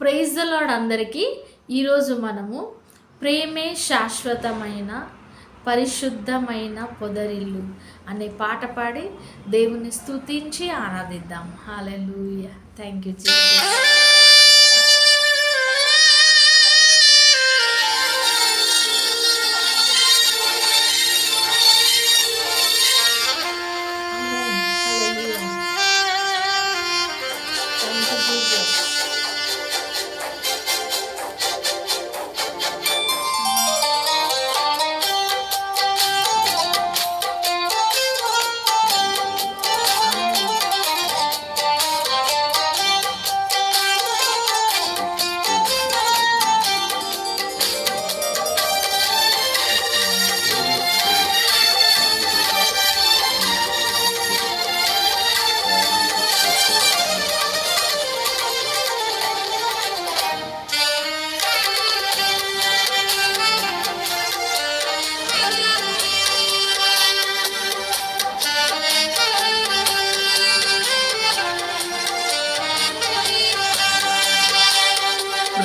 Praise lord అందరికీ. ఈరోజు మనము ప్రేమే శాశ్వతమైన పరిశుద్ధమైన పొదరిల్లు అనే పాట పాడి దేవుని స్తుతించి ఆరాధిద్దాం. హాలూయ థ్యాంక్ యూ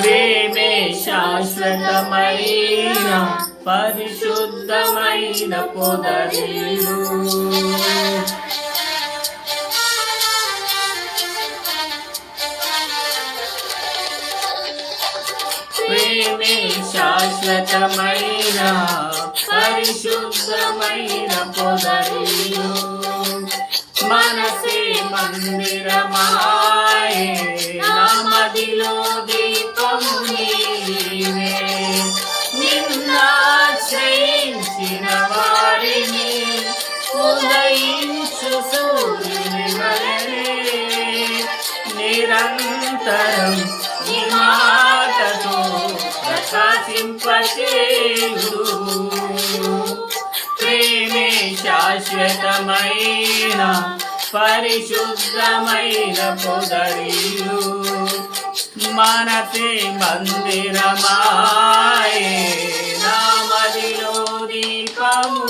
ప్రేమే శాశ్వతమైన పరిశుద్ధమైన పొదరిలు ప్రేమే శాశ్వతమైన పరిశుద్ధమైన పొదరిలు మనసే మందిరమాయే నామదిలో ప్రకాశింపచేయుడు ప్రేమే శాశ్వతమైన పరిశుద్ధమైన పొదరిలు. మనసే మందిరమాయే నామదిలో దీపము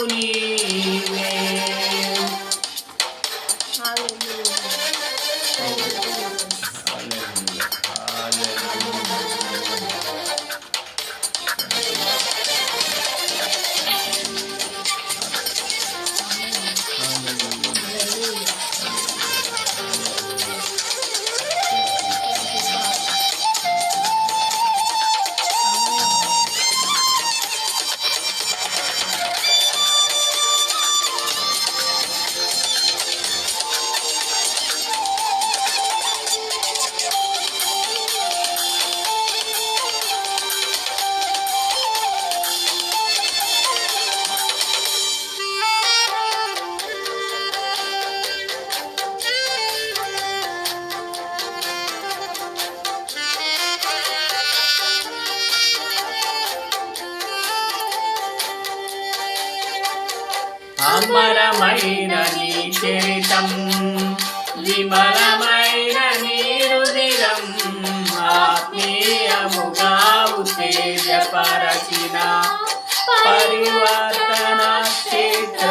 అమరమైన నీ చరితం విమలమైన నీ రుదిరం ఆత్మీయముగా ఉత్తేజపరచిన పరివర్తన క్షేత్ర.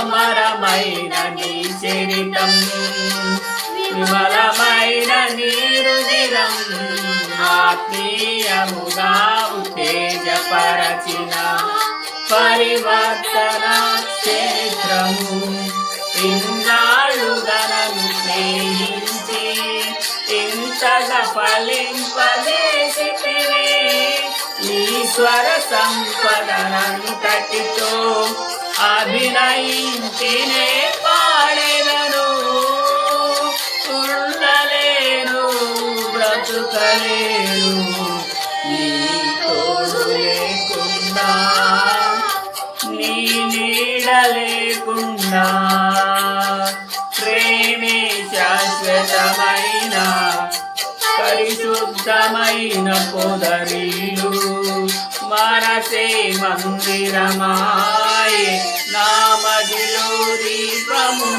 అమరమైన నీ చరితం. విమలమైన నీరు నిరం ఆత్మీయముగా ఉత్తేజపరచిన పరివర్తన క్షేత్రము. ఇన్నాళ్ళుగనను స్నేహించి ఇంతగా ఫలింపజేసితివే. ఈశ్వర సంపదనంతటితో అభినయించినే పాడెదను. ఉండలేను బ్రతుకలేను. నీ తోడు లేకుండా నీ నీడ లేకుండా ప్రేమే శాశ్వతమైన పరిశుద్ధమైన పొదరీలు. మనసే మందిరమా నామదిలో దీపము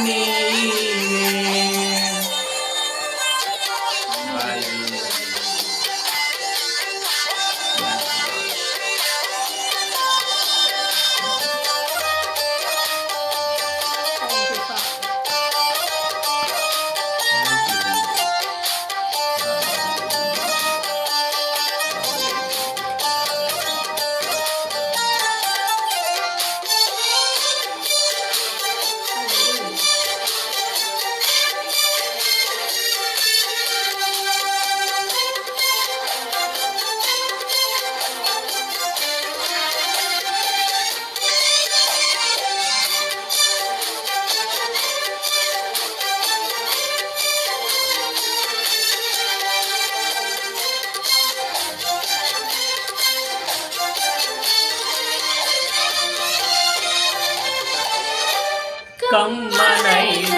కమ్మనైన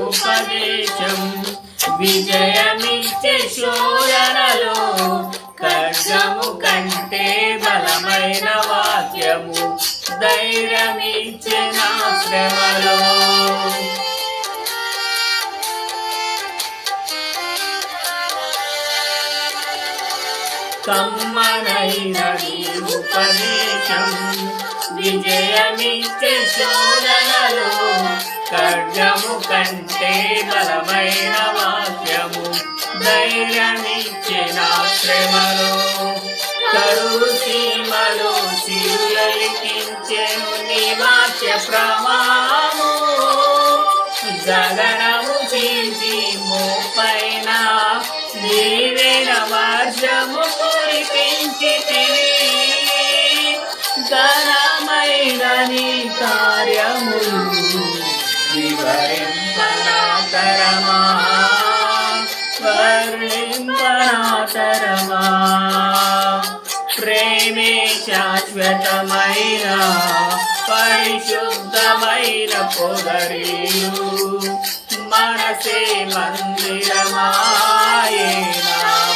ఉపదేశం విజయమిచ్చే శోధనలో ఖడ్గము కంటే బలమైన వాక్యము. ధైర్యమిచ్చే నా శ్రమలో కమ్మనైన ఉపదేశం విజయమిచ్చే శోధనలో ఖడ్గము కంటే బలమైన వాక్యము. ధైర్యమిచ్చే నా శ్రమలో కరువు సీమలో సిరులలికించెను నీ వాక్య ప్రమాము జగన ఘనమైన నీ కార్యములు. వివరింపనాతరమా? వర్ణింపనాతరమా ప్రేమే శాశ్వతమైన? పరిశుద్ధమైన పొదరీలు? మనసే మందిరమాయే నా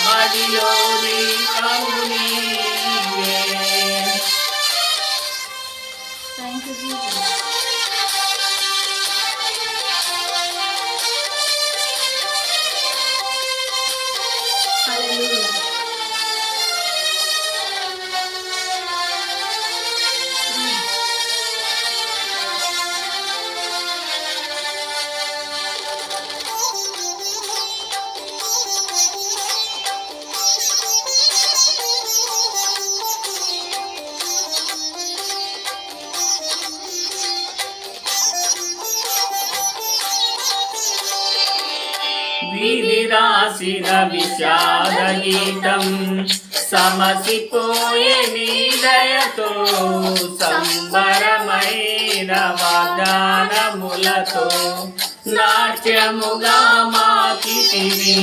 విధి రాసిన విషాద గీతం. సమసిపోయే నీదయతో సంబరమైన వాగ్దానములతో నాట్యముగా మాకితివి.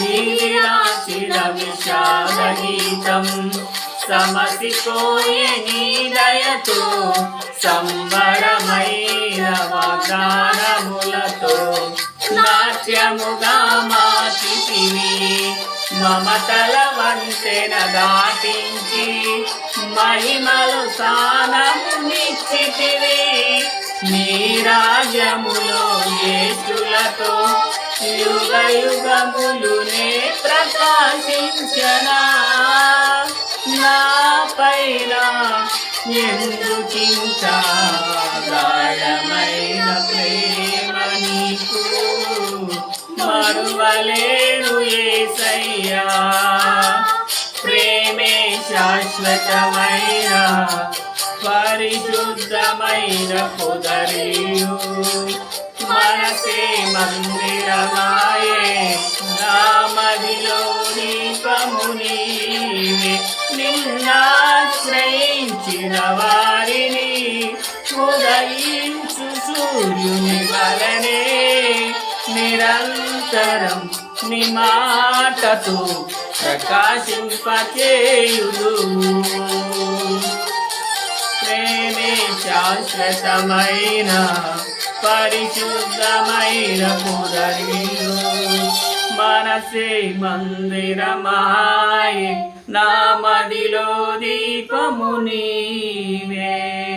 వీరాశిర విషాద గీతం సమసిపోయే నీ దయతో సంబరమైన వాగ్దానములతో నాట్యముగా మాచితివి మమతల వంతెన దాటించి మహిమలు సానము నిశ్చితివి నీ రాజ్యములో యేసులతో యుగ యుగములునే ప్రకాశించనా. నా పైన ఎందుకింత గాఢమైన ప్రేమ నీకు. మరువలేను ఏసయ్యా. ప్రేమే శాశ్వతమైన పరిశుద్ధమైన పొదరియు మనసే మందిరమాయే. నా మదిలో నిన్నాశ్రయించిన వారిని ఉదయించు సూర్యుని వలనే. నిరంతరం నిమాటతో మాటతో ప్రేమే శాశ్వతమైన పరిశుద్ధమైన పుదరిలు మనసే మందిరమాయే నా మదిలో దీపము నీవే.